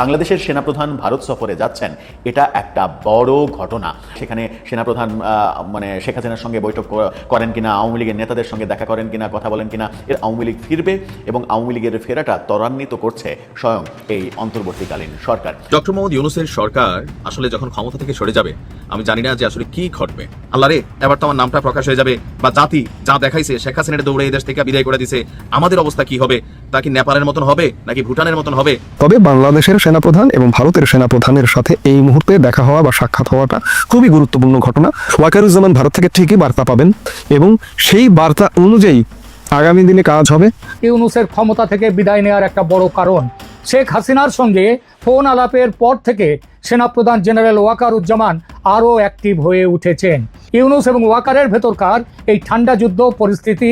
বাংলাদেশের সেনাপ্রধান ভারত সফরে যাচ্ছেন এটা একটা বড় ঘটনা। সেখানে সেনাপ্রধান মানে শেখ হাসিনার সঙ্গে বৈঠক করেন কিনা আওয়ামী লীগের নেতাদের সঙ্গে দেখা করেন কিনা কথা বলেন কিনা এর আওয়ামী লীগ ফিরবে এবং আওয়ামী লীগের ফেরাটা ত্বরান্বিত করছে স্বয়ং এই অন্তর্বর্তীকালীন সরকার। ডক্টর মোহাম্মদ ইউনুসের সরকার আসলে যখন ক্ষমতা থেকে সরে যাবে আমি জানি না যে আসলে কি ঘটবে। আল্লাহ রে এবার তো আমার নামটা প্রকাশ হয়ে যাবে বা জাতি যা দেখাইছে শেখ হাসিনার দৌড়ে এই দেশ থেকে বিদায় করে দিছে আমাদের অবস্থা কি হবে? তা কি নেপালের মতন হবে? নাকি ভুটানের মতন হবে? তবে বাংলাদেশের সেনাপ্রধান এবং ভারতের সেনাপ্রধানের সাথে এই মুহূর্তে দেখা হওয়া বা সাক্ষাৎ হওয়াটা খুবই গুরুত্বপূর্ণ ঘটনা। ওয়াকারুজ্জামান ভারত থেকে ঠিকই বার্তা পাবেন এবং সেই বার্তা অনুযায়ী আগামী দিনে কাজ হবে। ইউনুসের ক্ষমতা থেকে বিদায় নেওয়ার একটা বড় কারণ। শেখ হাসিনার সঙ্গে ফোন আলাপের পর থেকে সেনাপ্রধান জেনারেল ওয়াকারুজ্জামান আরও অ্যাক্টিভ হয়ে উঠেছেন। ইউনুস এবং ওয়াকারের ভেতরকার এই ঠান্ডা যুদ্ধ পরিস্থিতি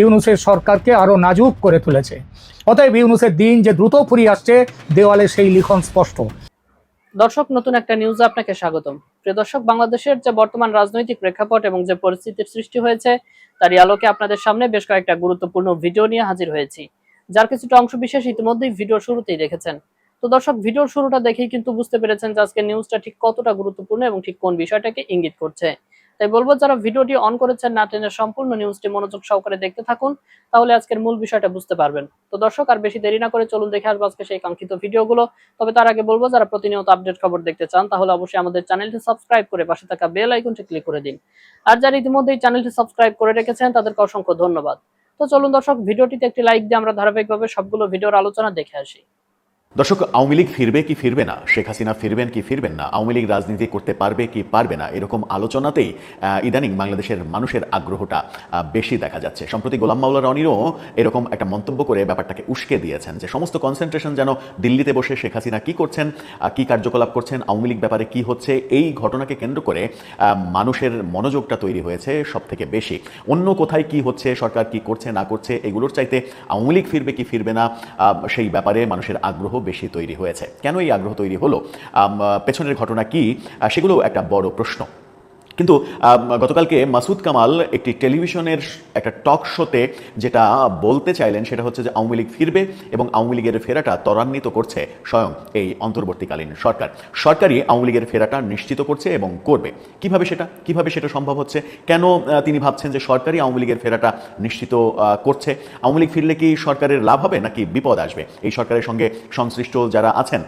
ইউনুসের সরকারকে আরও নাজুক করে তুলেছে। অতএব ইউনুসের দিন যে দ্রুত ফুরিয়ে আসছে, দেওয়ালে সেই লিখন স্পষ্ট। দর্শক, নতুন একটা নিউজে আপনাকে স্বাগতম। প্রিয় দর্শক, বাংলাদেশের যে বর্তমান রাজনৈতিক প্রেক্ষাপট এবং যে পরিস্থিতির সৃষ্টি হয়েছে, তারই আলোকে আপনাদের সামনে বেশ কয়েকটা গুরুত্বপূর্ণ ভিডিও নিয়ে হাজির হয়েছি। যার কিছুটা অংশ বিশেষ ইতিমধ্যেই ভিডিও শুরুতেই দেখেছেন। তো দর্শক ভিডিওর শুরুটা দেখেই কিন্তু বুঝতে পেরেছেন যে আজকে নিউজটা ঠিক কতটা গুরুত্বপূর্ণ এবং ঠিক কোন বিষয়টাকে ইঙ্গিত করছে। তাই বলব, যারা ভিডিওটি অন করেছেন, না টেনে সম্পূর্ণ নিউজটি মনোযোগ সহকারে দেখতে থাকুন, তাহলে আজকের মূল বিষয়টা বুঝতে পারবেন। তো দর্শক, আর বেশি দেরি না করে চলুন দেখে আসব আজকে সেই কাঙ্ক্ষিত ভিডিওগুলো। তবে তার আগে বলব, যারা প্রতিনিয়ত আপডেট খবর দেখতে চান, তাহলে অবশ্যই আমাদের চ্যানেলটি সাবস্ক্রাইব করে পাশে থাকা বেল আইকনটি ক্লিক করে দিন। আর যারা ইতিমধ্যে এই চ্যানেলটি সাবস্ক্রাইব করে রেখেছেন, তাদেরকে অসংখ্য ধন্যবাদ। তো চলুন দর্শক, ভিডিওটিতে একটি লাইক দিয়ে আমরা ধারাবাহিকভাবে সবগুলো ভিডিওর আলোচনা দেখে আসি। দর্শক, আওয়ামী লীগ ফিরবে কি ফিরবে না? শেখ হাসিনা ফিরবেন কি ফিরবেন না? আওয়ামী লীগ রাজনীতি করতে পারবে কি পারবে না? এরকম আলোচনাতেই ইদানিং বাংলাদেশের মানুষের আগ্রহটা বেশি দেখা যাচ্ছে। সম্প্রতি গোলাম মাওলা রনিরও এরকম একটা মন্তব্য করে ব্যাপারটাকে উস্কে দিয়েছেন যে, সমস্ত কনসেন্ট্রেশন যেন দিল্লিতে বসে শেখ হাসিনা কী করছেন কি কার্যকলাপ করছেন, আওয়ামী লীগ ব্যাপারে কি হচ্ছে, এই ঘটনাকে কেন্দ্র করে মানুষের মনোযোগটা তৈরি হয়েছে সব থেকে বেশি। অন্য কোথায় কি হচ্ছে, সরকার কি করছে, না করছে, এগুলোর চাইতে আওয়ামী লীগ ফিরবে কি ফিরবে না সেই ব্যাপারে মানুষের আগ্রহ বেশি তৈরি হয়েছে। কেন এই আগ্রহ তৈরি হলো? পেছনের ঘটনা কি? সেগুলো একটা বড় প্রশ্ন। কিন্তু গতকালকে মাসুদ কামাল একটি টেলিভিশনের একটা টক শোতে যেটা বলতে চাইলেন সেটা হচ্ছে যে আওয়ামী লীগ ফিরবে এবং আওয়ামী লীগের ফেরাটা ত্বরান্বিত করছে স্বয়ং এই অন্তর্বর্তীকালীন সরকার। সরকারই আওয়ামী লীগের ফেরাটা নিশ্চিত করছে এবং করবে। কীভাবে সেটা কীভাবে সেটা সম্ভব হচ্ছে? কেন তিনি ভাবছেন যে সরকারই আওয়ামী লীগের ফেরাটা নিশ্চিত করছে? আওয়ামী লীগ ফিরলে কি সরকারের লাভ হবে নাকি বিপদ আসবে? এই সরকারের সঙ্গে সংশ্লিষ্ট যারা আছেন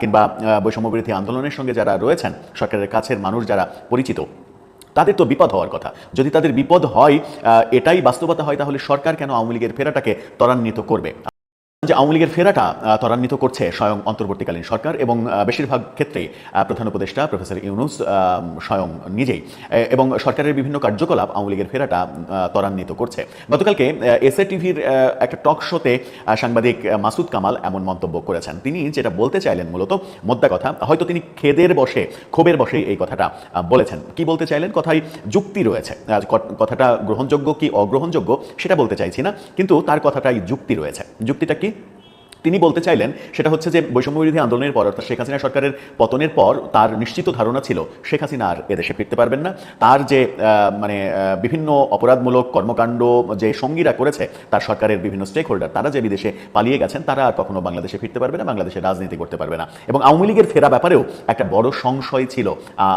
কিংবা আহ, বৈষম্য বিরোধী আন্দোলনের সঙ্গে যারা রয়েছেন সরকারের কাছের মানুষ যারা পরিচিত তাদের তো বিপদ হওয়ার কথা। যদি তাদের বিপদ হয় এটাই বাস্তবতা হয়, তাহলে সরকার কেন আওয়ামী লীগের ফেরাটাকে ত্বরান্বিত করবে? যে আওয়ামী লীগের ফেরাটা ত্বরান্বিত করছে স্বয়ং অন্তর্বর্তীকালীন সরকার এবং বেশিরভাগ ক্ষেত্রেই আহ, প্রধান উপদেষ্টা প্রফেসর ইউনুস স্বয়ং নিজেই। এবং সরকারের বিভিন্ন কার্যকলাপ আওয়ামী লীগের ফেরাটা ত্বরান্বিত করছে। গতকালকে এসএ টিভির একটা টক শোতে সাংবাদিক মাসুদ কামাল এমন মন্তব্য করেছেন। তিনি যেটা বলতে চাইলেন মূলত মোদ্দা কথা হয়তো তিনি খেদের বসে ক্ষোভের বসে এই কথাটা বলেছেন। কি বলতে চাইলেন? কথায় যুক্তি রয়েছে। কথাটা গ্রহণযোগ্য কি অগ্রহণযোগ্য সেটা বলতে চাইছি না কিন্তু তার কথাটাই যুক্তি রয়েছে। যুক্তিটা কি? তিনি বলতে চাইলেন, সেটা হচ্ছে যে বৈষম্য বিরোধী আন্দোলনের পর, অর্থাৎ শেখ হাসিনা সরকারের পতনের পর, তার নিশ্চিত ধারণা ছিল, শেখ হাসিনা আর এদেশে ফিরতে পারবেন না। তার যে মানে বিভিন্ন অপরাধমূলক কর্মকাণ্ড, যে সঙ্গীরা করেছে, তার সরকারের বিভিন্ন স্টেক হোল্ডার তারা যে বিদেশে পালিয়ে গেছেন, তারা আর কখনো বাংলাদেশে ফিরতে পারবে না, বাংলাদেশে রাজনীতি করতে পারবে না। এবং আওয়ামী লীগের ফেরা ব্যাপারেও একটা বড় সংশয় ছিল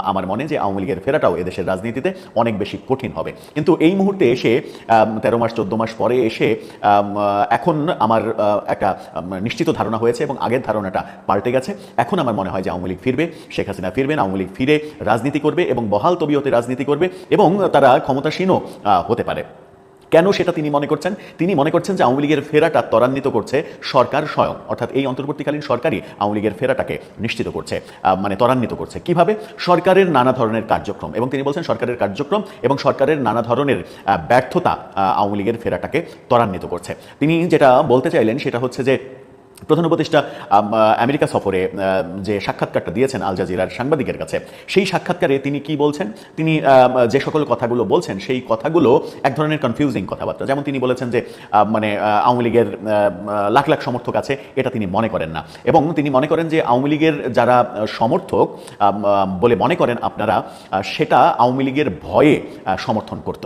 আমার মনে যে আওয়ামী লীগের ফেরাটাও এদেশের রাজনীতিতে অনেক বেশি কঠিন হবে। কিন্তু এই মুহূর্তে এসে তেরো মাস, চোদ্দ মাস পরে এসে এখন আমার একটা নিশ্চিত ধারণা হয়েছে এবং আগের ধারণাটা পাল্টে গেছে। এখন আমার মনে হয় যে আওয়ামী লীগ ফিরবে, শেখ হাসিনা ফিরবেন আওয়ামী লীগ ফিরে রাজনীতি করবে এবং বহাল তবিয়তে রাজনীতি করবে এবং তারা ক্ষমতাসীনও হতে পারে। কেন সেটা তিনি মনে করছেন? তিনি মনে করছেন যে আওয়ামী লীগের ফেরাটা ত্বরান্বিত করছে সরকার স্বয়ং, অর্থাৎ এই অন্তর্বর্তীকালীন সরকারই আওয়ামী লীগের ফেরাটাকে নিশ্চিত করছে মানে ত্বরান্বিত করছে। কীভাবে? সরকারের নানা ধরনের কার্যক্রম এবং তিনি বলছেন সরকারের কার্যক্রম এবং সরকারের নানা ধরনের ব্যর্থতা আওয়ামী লীগের ফেরাটাকে ত্বরান্বিত করছে। তিনি যেটা বলতে চাইলেন সেটা হচ্ছে যে প্রধান উপদেষ্টা আমেরিকা সফরে যে সাক্ষাৎকারটা দিয়েছেন আল জাজিরার সাংবাদিকের কাছে, সেই সাক্ষাৎকারে তিনি কি বলছেন? তিনি যে সকল কথাগুলো বলছেন, সেই কথাগুলো এক ধরনের কনফিউজিং কথাবার্তা। যেমন তিনি বলেছেন যে মানে আওয়ামী লীগের লাখ লাখ সমর্থক আছে, এটা তিনি মনে করেন না। এবং তিনি মনে করেন যে, আওয়ামী লীগের যারা সমর্থক বলে মনে করেন আপনারা সেটা আওয়ামী লীগের ভয়ে সমর্থন করত।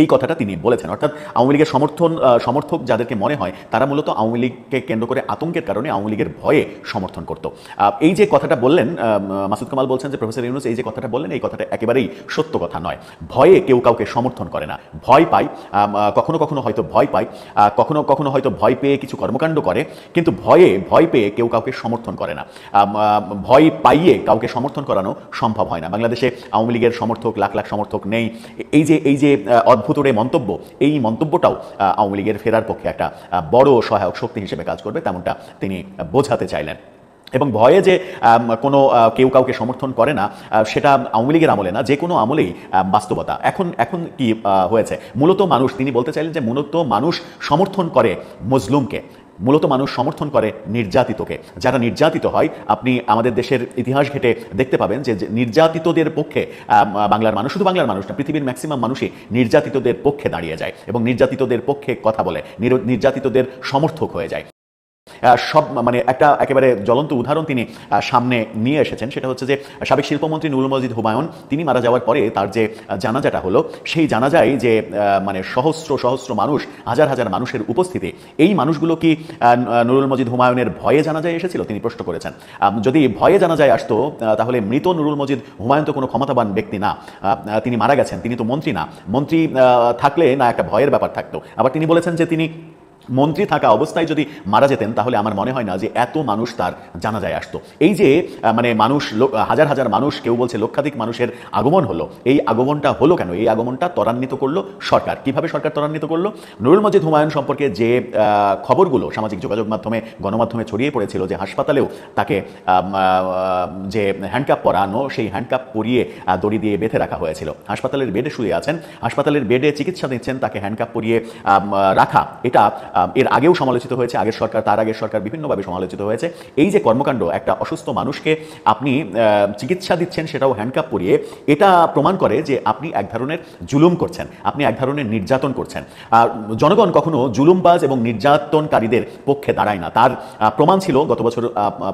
এই কথাটা তিনি বলেছেন। অর্থাৎ আওয়ামী লীগের সমর্থন সমর্থক যাদেরকে মনে হয়, তারা মূলত আওয়ামী লীগকে কেন্দ্র করে আতঙ্কের কারণে আওয়ামী লীগের ভয়ে সমর্থন করত। এই যে কথাটা বললেন মাসুদ কামাল বলছেন যে, প্রফেসর ইউনুস, এই যে কথাটা বললেন, এই কথাটা একেবারেই সত্য কথা নয়। ভয়ে কেউ কাউকে সমর্থন করে না। ভয় পায় কখনো কখনো হয়তো ভয় পায় কখনো কখনো হয়তো ভয় পেয়ে কিছু কর্মকাণ্ড করে, কিন্তু ভয়ে, ভয় পেয়ে কেউ কাউকে সমর্থন করে না। ভয় পাইয়ে কাউকে সমর্থন করানো সম্ভব হয় না। বাংলাদেশে আওয়ামী লীগের সমর্থক, লাখ লাখ সমর্থক নেই। এই যে এই যে আহ, অদ্ভুত রে মন্তব্য। এই মন্তব্যটাও আওয়ামী লীগের ফেরার পক্ষে একটা বড় সহায়ক শক্তি হিসেবে কাজ করবে তেমনটা তিনি বোঝাতে চাইলেন। এবং ভয়ে যে কোনো কেউ কাউকে সমর্থন করে না সেটা আওয়ামী লীগের আমলে না যে কোনো আমলেই বাস্তবতা। এখন এখন কি হয়েছে? মূলত মানুষ তিনি বলতে চাইলেন যে মূলত মানুষ সমর্থন করে মজলুমকে মূলত মানুষ সমর্থন করে নির্যাতিতকে। যারা নির্যাতিত হয়, আপনি আমাদের দেশের ইতিহাস ঘেটে দেখতে পাবেন যে নির্যাতিতদের পক্ষে বাংলার মানুষ, শুধু বাংলার মানুষ না, পৃথিবীর ম্যাক্সিমাম মানুষই নির্যাতিতদের পক্ষে দাঁড়িয়ে যায় এবং নির্যাতিতদের পক্ষে কথা বলে, নির- নির্যাতিতদের সমর্থক হয়ে যায়। সব মানে একটা একেবারে জ্বলন্ত উদাহরণ তিনি সামনে নিয়ে এসেছেন। সেটা হচ্ছে যে, সাবেক শিল্পমন্ত্রী নুরুল মজিদ হুমায়ুন, তিনি মারা যাওয়ার পরে তার যে জানাজাটা হলো, সেই জানাজায় যে মানে সহস্র সহস্র মানুষ, হাজার হাজার মানুষের উপস্থিতি, এই মানুষগুলো কি নুরুল মজিদ হুমায়ুনের ভয়ে জানাজায় এসেছিল? তিনি প্রশ্ন করেছেন। যদি ভয়ে জানাজায় আসতো তাহলে মৃত নুরুল মজিদ হুমায়ুন তো কোনো ক্ষমতাবান ব্যক্তি না। তিনি মারা গেছেন, তিনি তো মন্ত্রী না। মন্ত্রী থাকলে না একটা ভয়ের ব্যাপার থাকতো। আবার তিনি বলেছেন যে তিনি মন্ত্রী থাকা অবস্থায় যদি মারা যেতেন, তাহলে আমার মনে হয় না যে এত মানুষ তার জানাজায় আসতো। এই যে মানে মানুষ হাজার হাজার মানুষ, কেউ বলছে লক্ষাধিক মানুষের আগমন হলো, এই আগমনটা হলো কেন? এই আগমনটা ত্বরান্বিত করল সরকার। কীভাবে সরকার ত্বরান্বিত করল? নুরুল মজিদ হুমায়ুন সম্পর্কে যে খবরগুলো সামাজিক যোগাযোগ মাধ্যমে, গণমাধ্যমে ছড়িয়ে পড়েছিল যে হাসপাতালেও তাকে যে হ্যান্ডকাপ পরানো, সেই হ্যান্ডকাপ পরিয়ে দড়ি দিয়ে বেঁধে রাখা হয়েছিল। হাসপাতালের বেডে শুয়ে আছেন। হাসপাতালের বেডে চিকিৎসা দিচ্ছেন তাকে হ্যান্ডকাপ পরিয়ে রাখা। এটা এর আগেও সমালোচিত হয়েছে, আগের সরকার, তার আগের সরকার বিভিন্নভাবে সমালোচিত হয়েছে। এই যে কর্মকাণ্ড, একটা অসুস্থ মানুষকে আপনি চিকিৎসা দিচ্ছেন, সেটাও হ্যান্ডকাপ পরিয়ে, এটা প্রমাণ করে যে আপনি এক ধরনের জুলুম করছেন, আপনি এক ধরনের নির্যাতন করছেন। আর জনগণ কখনো জুলুমবাজ এবং নির্যাতনকারীদের পক্ষে দাঁড়ায় না। তার প্রমাণ ছিল গত বছর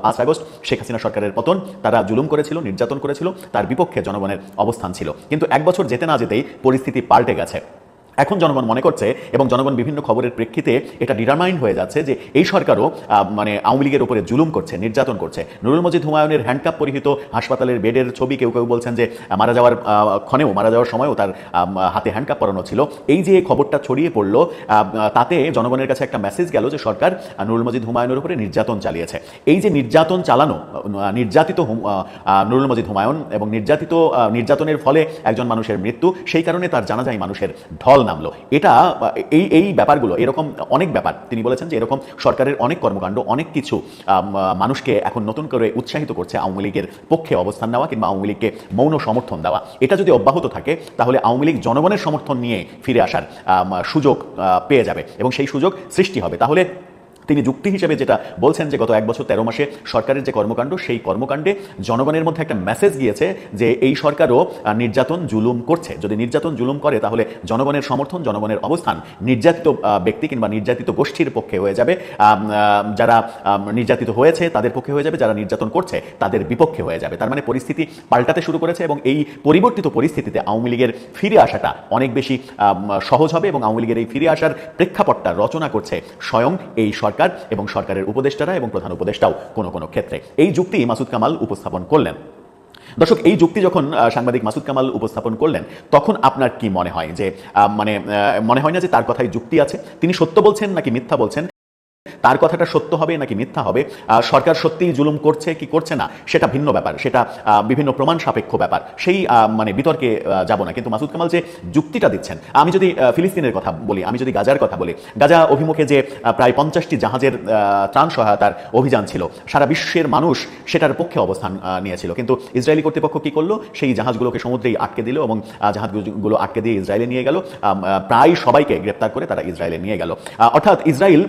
পাঁচ আগস্ট, শেখ হাসিনা সরকারের পতন, তারা জুলুম করেছিল, নির্যাতন করেছিল, তার বিপক্ষে জনগণের অবস্থান ছিল। কিন্তু এক বছর যেতে না যেতেই পরিস্থিতি পাল্টে গেছে। এখন জনগণ মনে করছে এবং জনগণ বিভিন্ন খবরের প্রেক্ষিতে এটা ডিটারমাইন্ড হয়ে যাচ্ছে যে এই সরকারও মানে আওয়ামী লীগের উপরে জুলুম করছে, নির্যাতন করছে। নুরুল মজিদ হুমায়ুনের হ্যান্ডকাপ পরিহিত হাসপাতালের বেডের ছবি কেউ কেউ বলছেন যে মারা যাওয়ার ক্ষণেও, মারা যাওয়ার সময়ও তার হাতে হ্যান্ডকাপ পরানো ছিল। এই যে খবরটা ছড়িয়ে পড়ল তাতে জনগণের কাছে একটা মেসেজ গেল যে সরকার নুরুল মজিদ হুমায়ুনের উপরে নির্যাতন চালিয়েছে। এই যে নির্যাতন চালানো নির্যাতিত নুরুল মজিদ হুমায়ুন এবং নির্যাতিত নির্যাতনের ফলে একজন মানুষের মৃত্যু, সেই কারণে তার জানা যায় মানুষের ঢল নামলো। এটা, এই এই ব্যাপারগুলো, এরকম অনেক ব্যাপার। তিনি বলেছেন যে এরকম সরকারের অনেক কর্মকাণ্ড, অনেক কিছু মানুষকে এখন নতুন করে উৎসাহিত করছে আওয়ামী লীগের পক্ষে অবস্থান নেওয়া কিংবা আওয়ামী লীগকে মৌন সমর্থন দেওয়া। এটা যদি অব্যাহত থাকে, তাহলে আওয়ামী লীগ জনগণের সমর্থন নিয়ে ফিরে আসার সুযোগ পেয়ে যাবে এবং সেই সুযোগ সৃষ্টি হবে। তাহলে তিনি যুক্তি হিসেবে যেটা বলছেন যে গত এক বছর তেরো মাসে সরকারের যে কর্মকাণ্ড, সেই কর্মকাণ্ডে জনগণের মধ্যে একটা মেসেজ গিয়েছে যে এই সরকারও নির্যাতন জুলুম করছে। যদি নির্যাতন জুলুম করে, তাহলে জনগণের সমর্থন, জনগণের অবস্থান, নির্যাতিত ব্যক্তি কিংবা নির্যাতিত গোষ্ঠীর পক্ষে হয়ে যাবে। যারা নির্যাতিত হয়েছে, তাদের পক্ষে হয়ে যাবে। যারা নির্যাতন করছে, তাদের বিপক্ষে হয়ে যাবে। তার মানে পরিস্থিতি পাল্টাতে শুরু করেছে এবং এই পরিবর্তিত পরিস্থিতিতে আওয়ামী লীগের ফিরে আসাটা অনেক বেশি সহজ হবে এবং আওয়ামী লীগের এই ফিরে আসার প্রেক্ষাপটটা রচনা করছে স্বয়ং এই সরকার। এবং সরকারের উপদেষ্টারা এবং প্রধান উপদেষ্টাও কোনো কোনো ক্ষেত্রে। এই যুক্তি মাসুদ কামাল উপস্থাপন করলেন। দর্শক, এই যুক্তি যখন সাংবাদিক মাসুদ কামাল উপস্থাপন করলেন, তখন আপনার কি মনে হয়? যে মানে মনে হয় না যে তার কথায় যুক্তি আছে? তিনি সত্য বলছেন নাকি মিথ্যা বলছেন? তার কথাটা সত্য হবে নাকি মিথ্যা হবে? সরকার সত্যিই জুলুম করছে কি করছে না? সেটা ভিন্ন ব্যাপার, সেটা বিভিন্ন প্রমাণ সাপেক্ষ ব্যাপার। সেই মানে বিতর্কে যাব না। কিন্তু মাসুদ কামাল যে যুক্তিটা দিচ্ছেন, আমি যদি ফিলিস্তিনের কথা বলি, আমি যদি গাজার কথা বলি, গাজা অভিমুখে যে প্রায় পঞ্চাশটি জাহাজের ত্রাণ সহায়তার অভিযান ছিল, সারা বিশ্বের মানুষ সেটার পক্ষে অবস্থান নিয়েছিল। কিন্তু ইসরায়েলি কর্তৃপক্ষ কি করল? সেই জাহাজগুলোকে সমুদ্রেই আটকে দিল এবং জাহাজগুলো আটকে দিয়ে ইসরায়েলে নিয়ে গেল। প্রায় সবাইকে গ্রেপ্তার করে তারা ইসরায়েলে নিয়ে গেল। অর্থাৎ ইসরায়েল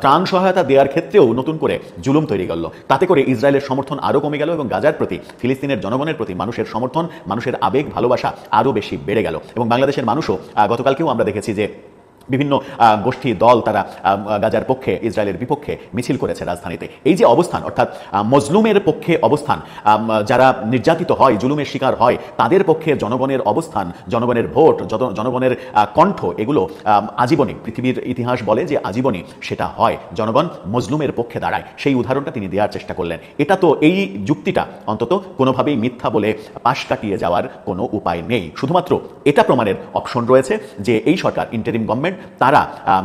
ত্রাণ সহায়তা দেওয়ার ক্ষেত্রেও নতুন করে জুলুম তৈরি করল। তাতে করে ইসরায়েলের সমর্থন আরও কমে গেল এবং গাজার প্রতি, ফিলিস্তিনের জনগণের প্রতি মানুষের সমর্থন, মানুষের আবেগ, ভালোবাসা আরও বেশি বেড়ে গেল। এবং বাংলাদেশের মানুষও গতকালকেও আমরা দেখেছি যে বিভিন্ন গোষ্ঠী দল তারা গাজার পক্ষে, ইসরায়েলের বিপক্ষে মিছিল করেছে রাজধানীতে। এই যে অবস্থান, অর্থাৎ মজলুমের পক্ষে অবস্থান যারা নির্যাতিত হয়, জুলুমের শিকার হয়, তাদের পক্ষে জনগণের অবস্থান, জনগণের ভোট জনগণের কণ্ঠ, এগুলো আজীবনী পৃথিবীর ইতিহাস বলে যে আজীবনী সেটা হয়। জনগণ মজলুমের পক্ষে দাঁড়ায়। সেই উদাহরণটা তিনি দেওয়ার চেষ্টা করলেন। এটা তো এই যুক্তিটা অন্তত কোনোভাবেই মিথ্যা বলে পাশ কাটিয়ে যাওয়ার কোনো উপায় নেই। শুধুমাত্র এটা প্রমাণের অপশন রয়েছে যে এই সরকার, ইন্টারিম গভর্নমেন্ট তারা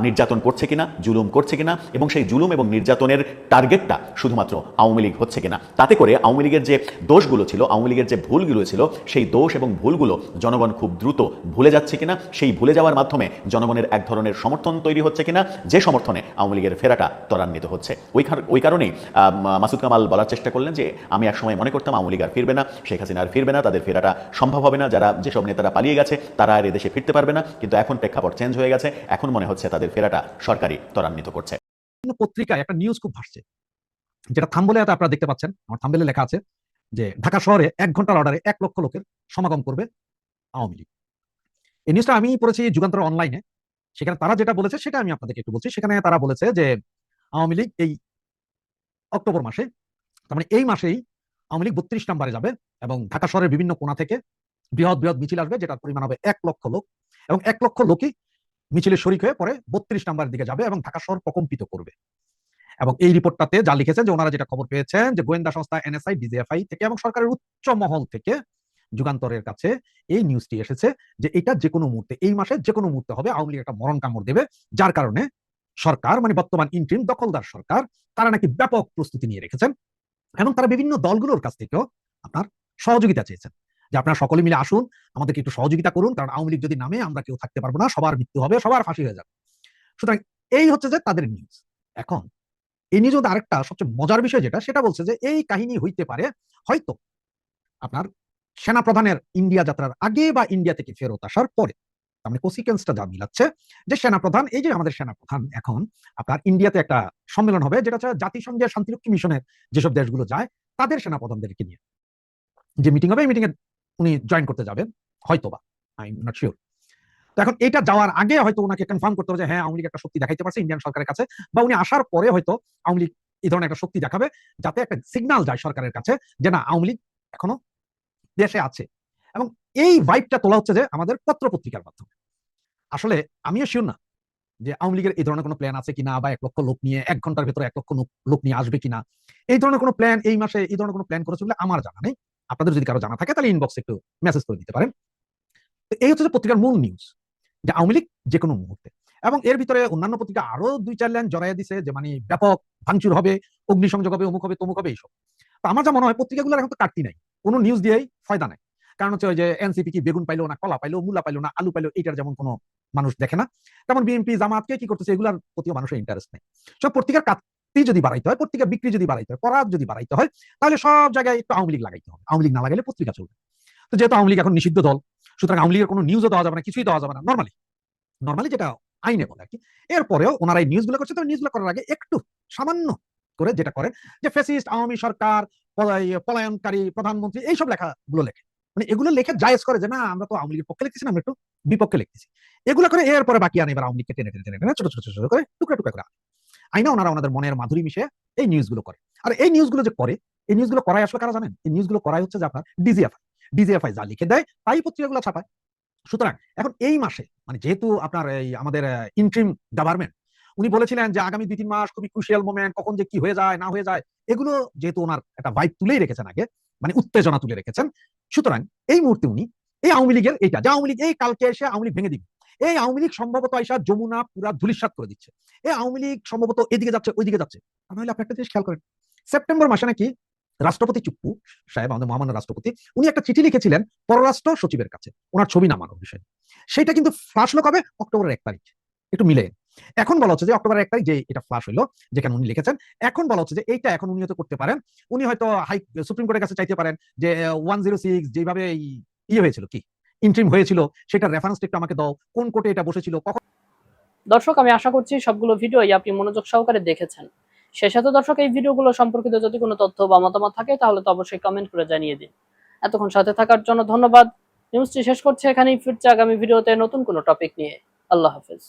নির্যাতন করছে কিনা, জুলুম করছে কিনা, এবং সেই জুলুম এবং নির্যাতনের টার্গেটটা শুধুমাত্র আওয়ামী লীগ হচ্ছে কিনা। তাতে করে আওয়ামী লীগের যে দোষগুলো ছিল, আওয়ামী লীগের যে ভুলগুলো ছিল, সেই দোষ এবং ভুলগুলো জনগণ খুব দ্রুত ভুলে যাচ্ছে কিনা, সেই ভুলে যাওয়ার মাধ্যমে জনগণের এক ধরনের সমর্থন তৈরি হচ্ছে কিনা, যে সমর্থনে আওয়ামী লীগের ফেরাটা ত্বরান্বিত হচ্ছে। ওই ওই কারণেই মাসুদ কামাল বলার চেষ্টা করলেন যে, আমি একসময় মনে করতাম আওয়ামী লীগ আর ফিরবে না, শেখ হাসিনা আর ফিরবে না, তাদের ফেরাটা সম্ভব হবে না, যারা, যেসব নেতারা পালিয়ে গেছে, তারা আর এদেশে ফিরতে পারবে না, কিন্তু এখন প্রেক্ষাপট চেঞ্জ হয়ে গেছে এখন মনে হচ্ছে তাদের ফেরাটা সরকারি ত্বরান্বিত করছে। পত্রিকায় একটা নিউজ খুব ভাসছে, যেটা থাম্বলে আপনারা দেখতে পাচ্ছেন, আমার থাম্বলে লেখা আছে যে ঢাকা শহরে এক ঘণ্টার অর্ডারে এক লক্ষ লোকের সমাগম করবে আওয়ামী লীগ। এই নিউজটা আমি পড়েছি যুগান্তর অনলাইনে সেখানে তারা যেটা বলেছে সেটা আমি আপনাদেরকে একটু বলছি। সেখানে তারা বলেছে যে আওয়ামী লীগ এই অক্টোবর মাসে, তার মানে এই মাসেই আওয়ামী লীগ বত্রিশ নাম্বারে যাবে এবং ঢাকা শহরের বিভিন্ন কোণা থেকে বৃহৎ বৃহৎ মিছিল আসবে, যেটার পরিমাণ হবে এক লক্ষ লোক এবং এক লক্ষ লোকই মিছিলে শরিক হয়ে পরে বত্রিশ নাম্বারের দিকে যাবে এবং ঢাকা শহর প্রকম্পিত করবে। এবং এই রিপোর্টটাতে যা লিখেছেন যে ওনারা যেটা খবর পেয়েছেন যে গোয়েন্দা সংস্থা, এনএসআই, ডিজিএফআই থেকে এবং সরকারের উচ্চ মহল থেকে যুগান্তরের কাছে এই নিউজটি এসেছে যে এটা যে কোনো মুহূর্তে, এই মাসে যে কোনো মুহূর্তে হবে, আওয়ামী একটা মরণ কামড় দেবে, যার কারণে সরকার মানে বর্তমান ইন্ট্রিম দখলদার সরকার, তারা নাকি ব্যাপক প্রস্তুতি নিয়ে রেখেছেন এবং তারা বিভিন্ন দলগুলোর কাছ থেকেও আপনার সহযোগিতা চেয়েছেন। যে আপনারা সকলে মিলে আসুন, আমাদেরকে একটু সহযোগিতা করুন, কারণ আওয়ামী লীগ যদি নামে, আমরা কেউ থাকতে পারব না, সবার মৃত্যু হবে, সবার ফাঁসি হয়ে যাবে। সুতরাং এই হচ্ছে যে তাদের নিউজ এখন, এই নিউজ আরেকটা সবচেয়ে মজার বিষয় যেটা, সেটা বলছে যে এই কাহিনী হইতে পারে হয়তো আপনার সেনা প্রধানের ইন্ডিয়া যাত্রার আগে বা ইন্ডিয়া থেকে ফেরত আসার পরে। মানে কনসিকুয়েন্সটা যা মিলাচ্ছে, যে সেনা প্রধান এই যে আমাদের সেনা প্রধান এখন আপনার ইন্ডিয়াতে একটা সম্মেলন হবে, যেটা হচ্ছে জাতিসংঘের শান্তিরক্ষী মিশনের যেসব দেশগুলো যায়, তাদের সেনা প্রধানদেরকে নিয়ে। যে মিটিং হবে, এই মিটিং এ উনি জয়েন করতে যাবেন হয়তো বা আই এম নট শিওর তো এখন এটা যাওয়ার আগে হয়তো ওনাকে কনফার্ম করতে হবে যে হ্যাঁ আওয়ামী লীগ একটা শক্তি দেখাইতে পারছে ইন্ডিয়ান সরকারের কাছে, বা উনি আসার পরে হয়তো আওয়ামী লীগ এই ধরনের একটা শক্তি দেখাবে, যাতে একটা সিগন্যাল যায় সরকারের কাছে যে, না, আওয়ামী লীগ এখনও দেশে আছে। এবং এই ভাইবটা তোলা হচ্ছে যে, আমাদের পত্র পত্রিকার মাধ্যমে। আসলে আমিও শিওর না যে, আওয়ামী লীগের এই ধরনের কোনো প্ল্যান আছে কিনা, বা এক লক্ষ লোক নিয়ে, এক ঘণ্টার ভেতরে এক লক্ষ লোক- লোক নিয়ে আসবে কিনা। এই ধরনের কোনো প্ল্যান এই মাসে, এই ধরনের কোনো প্ল্যান করেছে বলে আমার জানা নেই। আপনাদের যদি কারও জানা থাকে, তাহলে ইনবক্সে একটু মেসেজ করে দিতে পারেন। এই হচ্ছে পত্রিকার মূল নিউজ যে আওয়ামী লীগ যে কোনো মুহূর্তে। এবং এর ভিতরে অন্যান্য পত্রিকা আরও দুই, চার লাইন জড়াইয়া দিছে, যে মানে ব্যাপক ভাঙচুর হবে, অগ্নিসংযোগ হবে, অমুক হবে, তমুক হবে, এইসব। তো আমার যা মনে হয়, পত্রিকাগুলোর এখন তো কাটতি নাই। কোনো নিউজ দিয়েই ফায়দা নাই। কারণ হচ্ছে ওই যে এনসিপি কি বেগুন পাইলো না, কলা পাইলো, মূলা পাইলো না, আলু পাইলো এটার যেমন কোনো মানুষ দেখে না। তেমন বিএনপি জামাতকে কি করতেছে, এগুলার প্রতিও মানুষের ইন্টারেস্ট নেই। সব পত্রিকার কাটতি যদি বাড়াইতে হয় পত্রিকার বিক্রি যদি বাড়াইতে হয়, করাত যদি বাড়াইতে হয়, তাহলে সব জায়গায় একটু আওয়ামী লীগ লাগাইতে হবে। আওয়ামী লীগ না লাগাইলে পত্রিকা চলবে তো যেহেতু আওয়ামী লীগ এখন নিষিদ্ধ দল, সুতরাং আওয়ামী লীগের কোনো নিউজও দেওয়া যাবে না, কিছুই দেওয়া যাবে না নর্মালি নর্মালি যেটা আইনে বলে আর কি। এরপরেও ওনারা এই নিউজগুলো করছে তো নিউজগুলো করার আগে একটু সামান্য করে যেটা করেন যে ফেসিস্ট আওয়ামী সরকার পলায়নকারী, প্রধানমন্ত্রী, এইসব লেখাগুলো লেখে মানে এগুলো লেখে জায়েজ করে যে, না, আমরা তো আওয়ামী লীগের পক্ষে লিখতেছি না, আমরা একটু বিপক্ষে লিখতেছি। এগুলো করে এরপরে বাকি আনে এবার আওয়ামী লীগকে টেনে টেনে টেনে টেনে, ছোট ছোট ছোট করে টুকরা টুকরা করে। আইনা ওনারা ওনাদের মনের মাধুরী মিশে এই নিউজগুলো করে। আর এই নিউজগুলো যে করে, এই নিউজগুলো করাই আসলে কারা জানেন? এই নিউজগুলো করাই হচ্ছে যে আপনার ডিজিএফআই ডিজিএফআই যা লিখে দেয়, তাই পত্রিকাগুলো ছাপায়। সুতরাং এখন এই মাসে মানে যেহেতু আপনার এই আমাদের ইন্ট্রিম গভর্নমেন্ট উনি বলেছিলেন যে আগামী দুই তিন মাস খুবই ক্রুশিয়াল মোমেন্ট কখন যে কি হয়ে যায়, না হয়ে যায়, এগুলো যেহেতু ওনার একটা ভাইব তুলেই রেখেছেন আগে মানে উত্তেজনা তুলে রেখেছেন। সুতরাং এই মুহূর্তে উনি, এই আওয়ামী লীগের এইটা, যে আওয়ামী লীগ, এই কালকে এসে আওয়ামী লীগ ভেঙে দিবে। এই আওয়ামী লীগ সম্ভবত আইসা যমুনা পুরা ধুলিসাত করে দিচ্ছে। এই আওয়ামী লীগ সম্ভবত এদিকে যাচ্ছে, ওইদিকে যাচ্ছে। তা নাহলে আপনি একটা জিনিস খেয়াল করেন, সেপ্টেম্বর মাসে নাকি রাষ্ট্রপতি চুপ্পু সাহেব, আমাদের মহামান্য রাষ্ট্রপতি, উনি একটা চিঠি লিখেছিলেন পররাষ্ট্র সচিবের কাছে, ওনার ছবি নামানোর বিষয়ে। সেটা কিন্তু ফ্লাশ হলো কবে? অক্টোবরের এক তারিখ। একটু মিলে এখন বলা হচ্ছে যে অক্টোবরের এক তারিখ যে এটা ফ্লাশ হলো, যেখানে উনি লিখেছেন, এখন বলা হচ্ছে যে এইটা এখন উনি হয়তো করতে পারেন। উনি হয়তো হাই, সুপ্রিম কোর্টের কাছে চাইতে পারেন যে ওয়ান জিরো সিক্স যেভাবে ইয়ে হয়েছিল কি? ইন্ট্রিম হয়েছিল সেটা রেফারেন্স একটু আমাকে দাও, কোন কোর্টে এটা বসেছিল, কখন দর্শক, আমি আশা করছি সবগুলো ভিডিওই আপনি মনোযোগ সহকারে দেখেছেন। শেষে সাথে দর্শক, এই ভিডিওগুলো সম্পর্কিত যদি কোনো তথ্য বা মতামত থাকে, তাহলে তো অবশ্যই কমেন্ট করে জানিয়ে দিন। এতক্ষণ সাথে থাকার জন্য ধন্যবাদ। নিউজটি শেষ করছে, এখানেই ফিরছে আগামী ভিডিওতে নতুন কোনো টপিক নিয়ে। আল্লাহ হাফেজ।